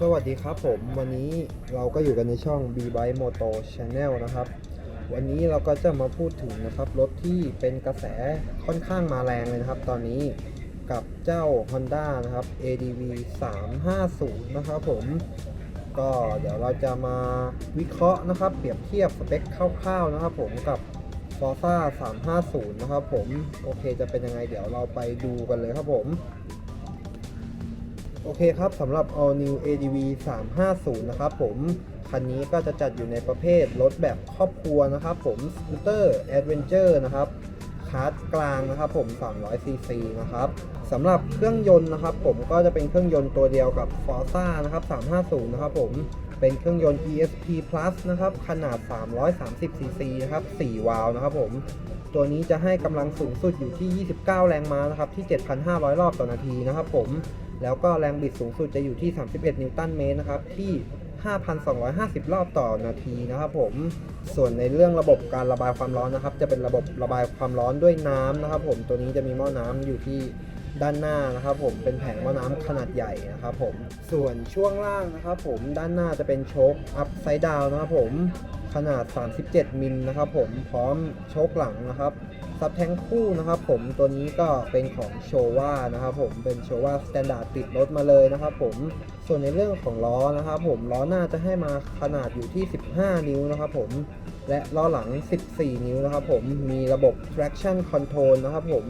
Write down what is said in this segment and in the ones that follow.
สวัสดีครับผม วันนี้เราก็อยู่กันในช่อง B Bike Moto Channel นะครับ วันนี้เราก็จะมาพูดถึงนะครับ รถที่เป็นกระแสค่อนข้างมาแรงเลยนะครับ ตอนนี้กับเจ้า Honda นะครับ ADV 350 นะครับผม ก็เดี๋ยวเราจะมาวิเคราะห์นะครับ เปรียบเทียบสเปคคร่าวๆนะครับผมกับ Forza 350 นะครับผม โอเคจะเป็นยังไงเดี๋ยวเราไปดูกันเลยครับผม โอเคครับสำหรับ All New ADV 350 นะครับผม คันนี้ก็จะจัดอยู่ในประเภทรถแบบครอบครัวนะครับผมสกูตเตอร์แอดเวนเจอร์นะครับคาร์ดกลางนะครับผม 300 cc นะครับสำหรับเครื่องยนต์นะครับผมก็จะเป็นเครื่องยนต์ตัวเดียวกับ Forza นะครับ 350 นะครับผม เป็นเครื่องยนต์ ESP Plus นะครับ ขนาด 330 cc นะครับ 4 วาล์วนะครับผมตัวนี้จะให้กำลังสูงสุดอยู่ที่ 29 แรงม้านะครับ ที่ 7,500 รอบต่อนาทีนะครับผม แล้วก็แรงบิดสูงสุดจะอยู่ที่ 31 นิวตันเมตรนะครับที่ 5,250 รอบต่อนาทีนะครับผมส่วนในเรื่องระบบการระบายความร้อนนะครับ จะเป็นระบบระบายความร้อนด้วยน้ำนะครับ ผมตัวนี้จะมีหม้อน้ำอยู่ที่ด้านหน้านะครับผมเป็นแผงหม้อน้ำขนาดใหญ่นะครับผมส่วนช่วงล่างนะครับผมด้านหน้าจะเป็นโชคอัพไซด์ดาวนะครับผม ขนาด 37 มิลนะครับผมพร้อมโชคหลังนะครับซับแทงคู่นะครับผมตัวนี้ก็เป็นของโชว่านะครับผมเป็นโชว่าสแตนดาร์ดติดรถมาเลยนะครับผมส่วนในเรื่องของล้อนะครับผมล้อหน้าจะให้มาขนาดอยู่ที่ 15 นิ้วนะครับผมและล้อหลัง 14 นิ้วนะครับผมมีระบบ traction control นะครับผม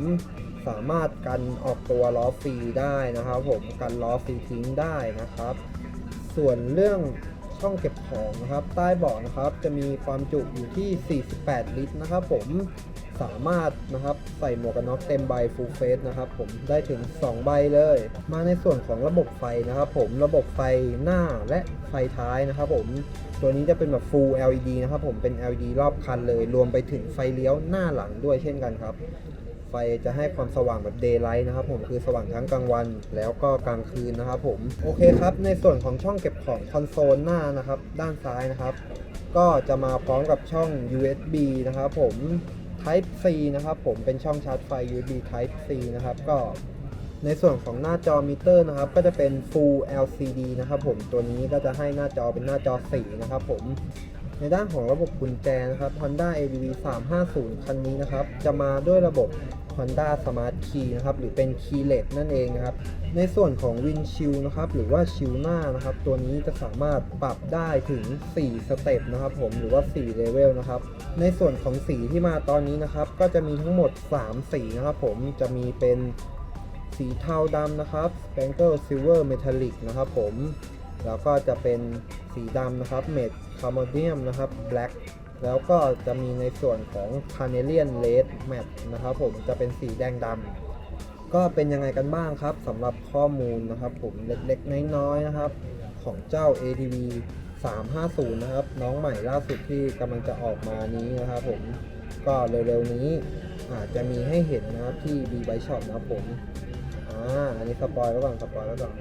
สามารถกันออกตัวล้อฟรีได้นะครับผมกันล้อฟรีทิ้งได้นะครับ ส่วนเรื่อง ช่องเก็บของนะครับ ใต้เบาะนะครับจะมีความจุอยู่ที่ 48 ลิตรนะครับ ผมสามารถนะครับใส่หมวกกันน็อกเต็มใบ full face นะครับ ผมได้ถึง 2 ใบเลย มาในส่วนของระบบไฟนะครับ ผมระบบไฟหน้าและไฟท้ายนะครับ ผมตัวนี้จะเป็นแบบ full LED นะครับ ผมเป็น LED รอบคันเลย รวมไปถึงไฟเลี้ยวหน้าหลังด้วยเช่นกันครับ ฟจะให้ความสว่างแบบ daylight นะครับผมคือสว่างทั้งกลางวัน แล้วก็กลางคืนนะครับผมโอเคครับในส่วนของช่องเก็บของคอนโซลหน้านะครับด้านซ้ายนะครับก็จะมาพร้อมกับช่อง USB นะครับผม Type C นะครับผมเป็นช่องชาร์จไฟ USB Type C นะครับก็ในส่วนของหน้าจอมิเตอร์นะครับ ก็จะเป็น Full LCD นะครับผมตัวนี้ก็จะให้หน้าจอเป็นหน้าจอสีนะครับผมในด้านของระบบกุญแจนะครับ Honda ADV 350 คันนี้นะครับ จะมาด้วยระบบ Honda Smart Key นะครับหรือเป็น Keyless นั่นเองนะครับในส่วนของวินชิลนะครับหรือว่าชิลหน้านะครับตัวนี้จะสามารถปรับได้ถึง 4 สเต็ปนะครับผมหรือว่า4เลเวลนะครับในส่วนของสีที่มาตอนนี้นะครับก็จะมีทั้งหมด 3 สีนะครับผมจะมีเป็นสีเทาดำนะครับ Spangle Silver Metallic นะครับผมแล้วก็จะเป็นสีดำนะครับเมดคาร์โมเนียมนะครับแบล็ก แล้วก็จะมีในส่วนของคาเนเลียนเลดแมทนะครับผมจะเป็นสีแดงดำก็เป็นยังไงกันบ้างครับสำหรับข้อมูลนะครับผมเล็กๆ น้อยๆนะครับ ของเจ้า ATV 350 นะครับ น้องใหม่ล่าสุดที่กำลังจะออกมานี้นะครับผมก็เร็วๆนี้อาจจะมีให้เห็นนะครับที่ B b i Shop นะครับผมอ่าอันนี้สปอยไว้ก่อนสปอยไว้ก่อน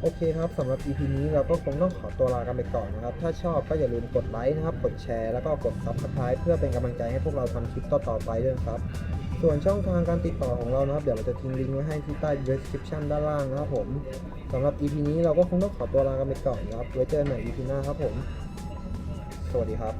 โอเคครับสำหรับ EP นี้เราก็คงต้องขอตัวลากันไปก่อนนะครับ ถ้าชอบก็อย่าลืมกดไลค์นะครับ กดแชร์แล้วก็กด Subscribe เพื่อเป็นกำลังใจให้พวกเราทำคลิปต่อๆไปด้วยครับ ส่วนช่องทางการติดต่อของเรานะครับ เดี๋ยวเราจะทิ้งลิงก์ไว้ให้ที่ใต้ description ด้านล่างนะครับผมสำหรับ EP นี้เราก็คงต้องขอตัวลากันไปก่อนนะครับไว้เจอกันใหม่ EP หน้าครับผม สวัสดีครับ